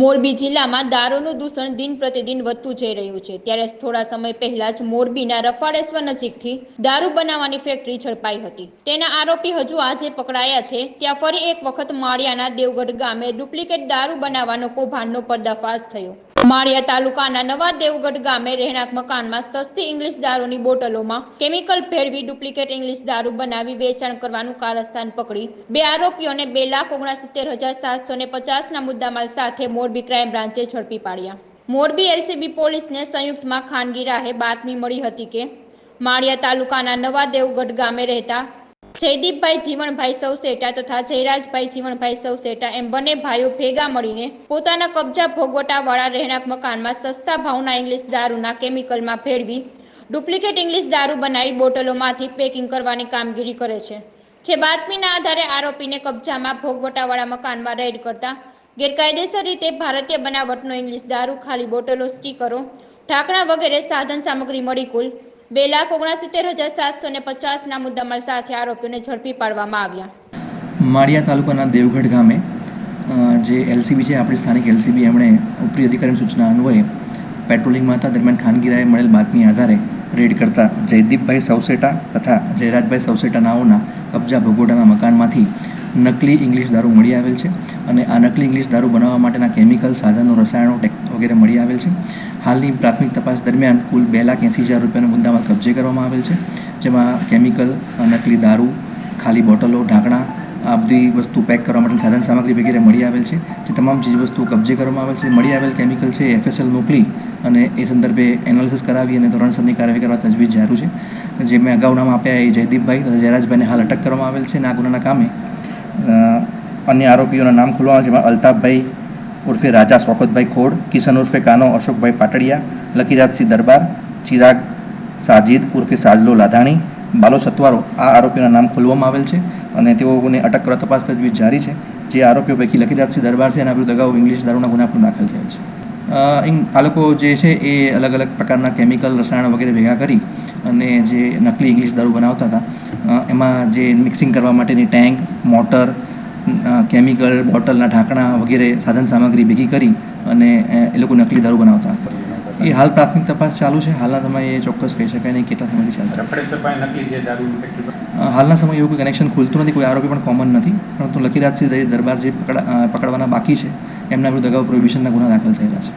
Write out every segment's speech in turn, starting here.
મોરબી જિલ્લામાં દારૂનું દૂષણ દિન પ્રતિદિન વધતું જઈ રહ્યું છે. ત્યારે થોડા સમય પહેલા જ મોરબીના રફાળેશ્વર નજીકથી દારૂ બનાવવાની ફેક્ટરી ઝડપાઈ હતી. તેના આરોપી હજુ આજે પકડાયા છે. ત્યાં ફરી એક વખત માળિયાના દેવગઢ ગામે ડુપ્લિકેટ દારૂ બનાવવાનો કૌભાંડનો પર્દાફાશ થયો. માળિયા તાલુકાના નવા દેવગઢ ગામે રહેણાંક મકાનમાં સસ્તી ઇંગ્લિશ દારૂની બોટલોમાં કેમિકલ ભેળવી ડુપ્લિકેટ ઇંગ્લિશ દારૂ બનાવી વેચાણ કરવાનું કારસ્થાન પકડી. બે આરોપીઓને બે લાખ ઓગણસિત્તેર હજાર સાતસો ને પચાસના મુદ્દામાલ સાથે મોરબી ક્રાઇમ બ્રાન્ચે ઝડપી પાડ્યા. મોરબી એલસીબી પોલીસને સંયુક્તમાં ખાનગી રાહે બાતમી મળી હતી કે, માળિયા તાલુકાના નવા દેવગઢ ગામે રહેતા જયદીપભાઈ જીવણભાઈ સૌસેટા તથા જયરાજભાઈ જીવણભાઈ સૌસેટા એમ બંને ભાઈઓ ભેગા મળીને પોતાના કબજા ભોગવટાવાળા રહેણાંક મકાનમાં સસ્તા ભાવના ઇંગ્લિશ દારૂના કેમિકલમાં ભેળવી ડુપ્લિકેટ ઇંગ્લિશ દારૂ બનાવી બોટલોમાંથી પેકિંગ કરવાની કામગીરી કરે છે. જે બાતમીના આધારે આરોપીને કબજામાં ભોગવટાવાળા મકાનમાં રેડ કરતા ગેરકાયદેસર રીતે ભારતીય બનાવટનો ઇંગ્લિશ દારૂ, ખાલી બોટલો, સ્ટીકરો, ઢાંકણા વગેરે સાધન સામગ્રી મળી કુલ બે લાખ ઓગણસિત્તેર હજાર સાતસો ને પચાસના મુદ્દામાલ સાથે આરોપીઓને ઝડપી પાડવામાં આવ્યા. માળિયા તાલુકાના દેવગઢ ગામે જે એલસીબી છે, આપણી સ્થાનિક એલસીબી, એમણે ઉપરી અધિકારીની સૂચના અન્વયે પેટ્રોલિંગમાં હતા દરમિયાન ખાનગીરાએ મળેલ બાતમી આધારે રેડ કરતા જયદીપભાઈ સૌસેટા તથા જયરાજભાઈ સૌસેટા નાઓના કબજા ભગોડાના મકાનમાંથી નકલી ઇંગ્લિશ દારૂ મળી આવેલ છે અને આ નકલી ઇંગ્લિશ દારૂ બનાવવા માટેના કેમિકલ, સાધનો, રસાયણો વગેરે મળી આવેલ છે. હાલની પ્રાથમિક તપાસ દરમિયાન કુલ બે લાખ એંસી હજાર રૂપિયાનો મુદ્દામાં કબજે કરવામાં આવેલ છે, જેમાં કેમિકલ, નકલી દારૂ, ખાલી બોટલો, ઢાંકણા, આ બધી વસ્તુ પેક કરવા માટે સાધન સામગ્રી વગેરે મળી આવેલ છે. જે તમામ ચીજ વસ્તુઓ કબજે કરવામાં આવેલ છે મળી આવેલ કેમિકલ છે એફએસએલ મોકલી અને એ સંદર્ભે એનાલિસિસ કરાવી અને ધોરણસરની કાર્યવાહી કરવા તજવીજ જારું છે. જે મેં અગાઉ નામ આપ્યા એ જયદીપભાઈ તથા જયરાજભાઈને હાલ અટક કરવામાં આવેલ છે અને આ ગુનાના કામે અન્ય આરોપીઓના નામ ખોલવામાં જેમાં અલ્તાફભાઈ ઉર્ફે રાજા શોકતભાઈ ખોડ, કિશન ઉર્ફે કાનો અશોકભાઈ પાટડિયા લકીરાજસિંહ દરબાર, ચિરાગ સાજિદ ઉર્ફે સાજલો લાધાણી, બાલો સત્વારો આ આરોપીઓના નામ ખોલવામાં આવેલ છે અને તેઓને અટક કરવા તપાસ તજવીજ જારી છે. જે આરોપીઓ પૈકી લકીરાજસિંહ દરબાર છે એના વિરુદ્ધ અગાઉ ઇંગ્લિશ દારૂના ગુના પણ દાખલ થયેલ છે. આ લોકો જે છે એ અલગ અલગ પ્રકારના કેમિકલ, રસાયણો વગેરે ભેગા કરી અને જે નકલી ઇંગ્લિશ દારૂ બનાવતા હતા એમાં જે મિક્સિંગ કરવા માટેની ટેન્ક મોટર કેમિકલ બોટલના ઢાંકણા વગેરે સાધન સામગ્રી ભેગી કરી અને એ લોકો નકલી દારૂ બનાવતા. હતા એ હાલ પ્રાથમિક તપાસ ચાલુ છે. હાલના સમયે એ ચોક્કસ કહી શકાય નહીં કેટલા સમયથી ચાલશે હાલના સમયે એવું કોઈ કનેક્શન ખુલતું નથી કોઈ આરોપી પણ કોમન નથી પરંતુ લકીરાજસિંહ દર- દરબાર જે પકડા પકડવાના બાકી છે એમના વિરુદ્ધ અગાઉ પ્રોહિબિશનના ગુના દાખલ થયેલા છે.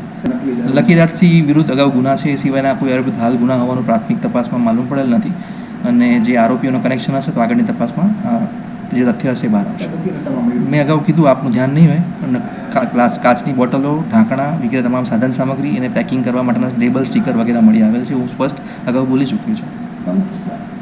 લકીરાજસિંહ વિરુદ્ધ અગાઉ ગુના છે એ સિવાયના કોઈ આરોપી હાલ ગુના હોવાનું પ્રાથમિક તપાસમાં માલુમ પડેલ નથી અને જે આરોપીઓનો કનેક્શન હશે તો આગળની તપાસમાં જે તથ્ય હશે બહાર આવશે. મેં અગાઉ કીધું આપનું ધ્યાન નહીં હોય, અને ગ્લાસ, કાચની બોટલો, ઢાંકણા વગેરે તમામ સાધન સામગ્રી એને પેકિંગ કરવા માટેના લેબલ સ્ટીકર વગેરે મળી આવેલ છે હું સ્પષ્ટ અગાઉ બોલી ચૂક્યું છું.